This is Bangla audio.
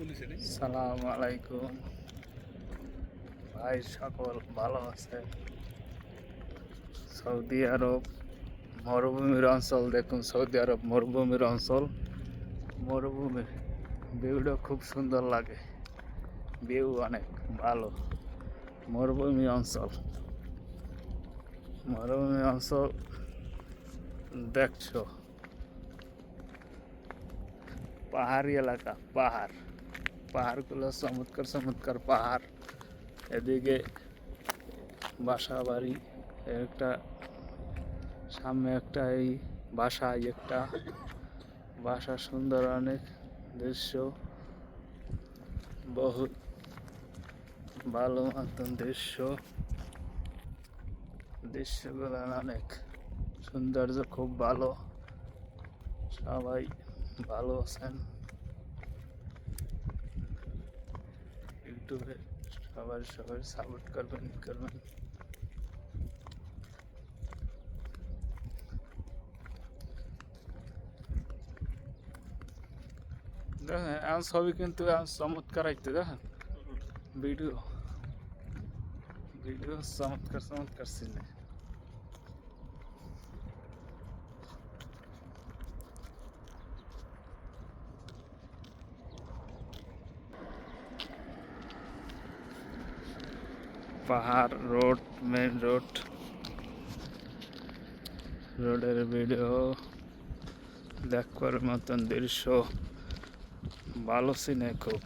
সালাম আলাইকুম। ভাই, সকল ভালো আছে? সৌদি আরব মরুভূমির অঞ্চল, দেখুন সৌদি আরব মরুভূমির অঞ্চল। মরুভূমির ভিউটা খুব সুন্দর লাগে। ভিউ অনেক ভালো। মরুভূমি অঞ্চল। মরুভূমি অঞ্চল, দেখছ? পাহাড়ি এলাকা, পাহাড়। পাহাড়গুলো চমৎকার চমৎকার পাহাড়। এদিকে বাসা বাড়ি, একটা সামনে একটা এই বাসা একটা। বাসা সুন্দর অনেক দৃশ্য। বহুত ভালো মতন দৃশ্য। দৃশ্যগুলো অনেক সৌন্দর্য খুব ভালো। সবাই ভালো আছেন। ইউটিউবে সবার সবার সাপোর্ট করবেন ই করবেন দেখেন এখন ছবি কিন্তু এখন চমৎকার আইতে দেখেন ভিডিও ভিডিও চমৎকার চমৎকার ছিল পাহাড় রোড মেন রোড রোডের ভিডিও দেখবার মতন দৃশ্য ভালো সিনে খুব।